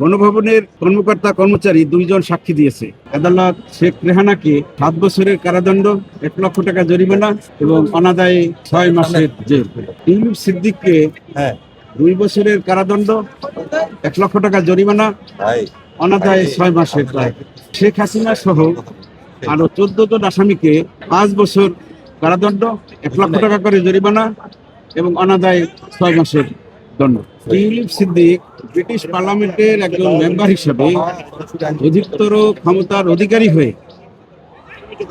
গণভবনের কর্মকর্তা কর্মচারী দুইজন সাক্ষী দিয়েছে। আদালত শেখ রেহানাকে সাত বছরের কারাদণ্ড এক লক্ষ টাকা জরিমানা এবং অনাদায়ী ছয় মাসের জেল। ইউনুস সিদ্দিককে হ্যাঁ। দুই বছরের কারাদণ্ড এক লক্ষ টাকা জরিমানা অনাদায়ী ছয় মাসের শেখ হাসিনা সহ আরও চোদ্দ জন আসামিকে পাঁচ বছর কারাদণ্ড এক লক্ষ টাকা করে জরিমানা এবং অনাদায়ী ছয় মাসের টিউলিপ সিদ্দিক, ব্রিটিশ পার্লামেন্টের একজন মেম্বার হিসেবে অধিকতর ক্ষমতার অধিকারী হয়ে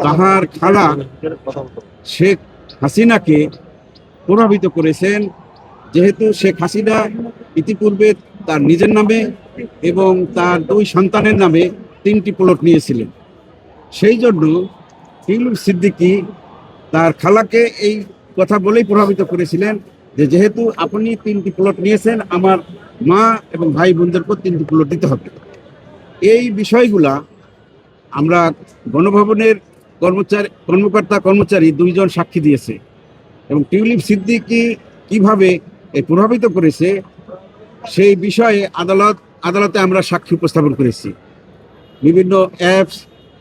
তাহার খালা শেখ হাসিনাকে প্রভাবিত করেছেন। যেহেতু শেখ হাসিনা ইতিপূর্বে তার নিজের নামে এবং তার দুই সন্তানের নামে তিনটি প্লট নিয়েছিলেন। সেই জন্য ইউলুম সিদ্দিকি তার খালাকে এই কথা বলেই প্রভাবিত করেছিলেন। যে যেহেতু আপনি তিনটি প্লট নিয়েছেন, আমার মা এবং ভাই বোনদেরকেও তিনটি প্লট দিতে হবে। এই বিষয়গুলা আমরা গণভবনের কর্মচারী, কর্মকর্তা কর্মচারী দুইজন সাক্ষী দিয়েছে এবং টিউলিপ সিদ্দিকি কীভাবে প্রভাবিত করেছে, সেই বিষয়ে আদালত, আদালতে আমরা সাক্ষী উপস্থাপন করেছি। বিভিন্ন অ্যাপস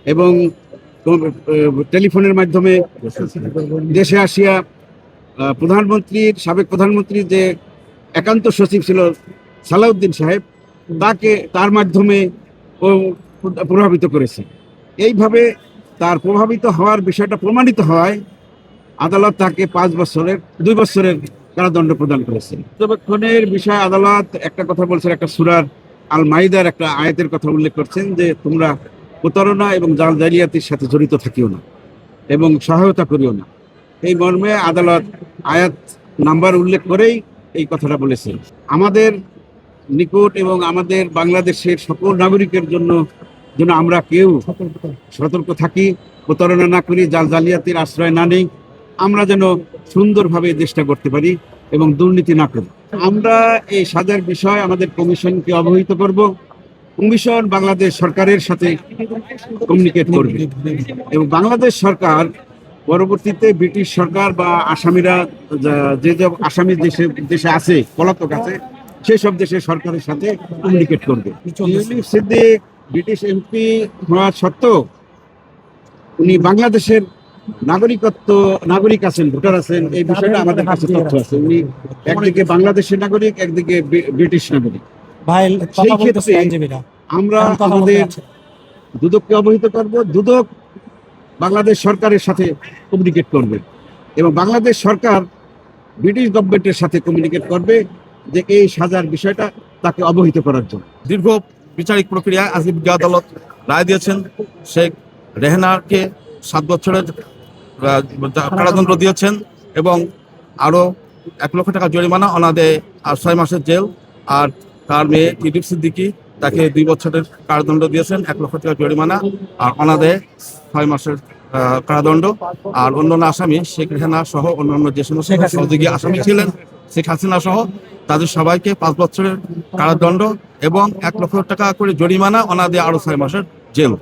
এবং টেলিফোনের মাধ্যমে দেশে আসিয়া প্রধানমন্ত্রীর, সাবেক প্রধানমন্ত্রী যে একান্ত সচিব ছিল সালাউদ্দিন সাহেব, তাকে তার মাধ্যমে ও প্রভাবিত করেছে। এইভাবে তার প্রভাবিত হওয়ার বিষয়টা প্রমাণিত হয়, আদালত তাকে পাঁচ বছরের, দুই বছরের কারাদণ্ড প্রদান করেছে। পর্যবেক্ষণের বিষয়ে, আদালত একটা কথা বলছেন, একটা সুরার আল মাইদার একটা আয়াতের কথা উল্লেখ করছেন যে, তোমরা প্রতারণা এবং জাল জালিয়াতির সাথে জড়িত থাকিও না এবং সহায়তা করিও না। এই মর্মে আদালত আয়াত নাম্বার উল্লেখ করেই এই কথাটা বলেছেন। আমাদের নিকট এবং আমাদের বাংলাদেশের সকল নাগরিকের জন্য যেন আমরা কেউ সতর্ক থাকি, প্রতারণা না করি জাল জালিয়াতির আশ্রয় না নেই, আমরা যেন সুন্দরভাবে দেশটা করতে পারি এবং দুর্নীতি না করি। আমরা এই সাজার বিষয় আমাদের কমিশনকে অবহিত করব। কমিশন বাংলাদেশ সরকারের সাথে কমিউনিকেট করবে। এবং বাংলাদেশ সরকার পরবর্তীতে ব্রিটিশ সরকার বা আসামিরা যে যে আসামি দেশে দেশে আছে পলাতক আছে সেই সব দেশের সরকারের সাথে কমিউনিকেট করবে। সিদ্দিক ব্রিটিশ এমপি হওয়া সত্ত্বেও উনি বাংলাদেশের নাগরিকত্ব নাগরিক আছেন ভোটার আছেন এই বিষয়টা আমাদের কাছে তথ্য আছে। উনি একদিকে বাংলাদেশের নাগরিক একদিকে ব্রিটিশ নাগরিক। সেই ক্ষেত্রে আমরা আমাদের দুদককে অবহিত করব। দুদক বাংলাদেশ সরকারের সাথে কমিউনিকেট করবে এবং বাংলাদেশ সরকার ব্রিটিশ গভর্নমেন্টের সাথে কমিউনিকেট করবে যে এই সাজার বিষয়টা তাকে অবহিত করার জন্য। দীর্ঘ বিচারিক প্রক্রিয়ায় আজকে বিজ্ঞ আদালত রায় দিয়েছেন, শেখ রেহনাকে সাত বছরের কারাদণ্ড দিয়েছেন এবং আরও এক লক্ষ টাকা জরিমানা, অনাদে আর ছয় মাসের জেল, আর তার মেয়ে টিডিপ সিদ্দিকি তাকে দুই বছরের কারাদণ্ড দিয়েছেন এক লক্ষ টাকা জরিমানা আর অনাদে ছয় মাসের কারাদণ্ড। আর অন্যান্য আসামি শেখ রেহানা সহ অন্যান্য যে সমস্ত সহযোগী আসামি ছিলেন শেখ হাসিনা সহ তাদের সবাইকে পাঁচ বছরের কারাদণ্ড এবং এক লক্ষ টাকা করে জরিমানা অনাদে আরও ছয় মাসের জেল।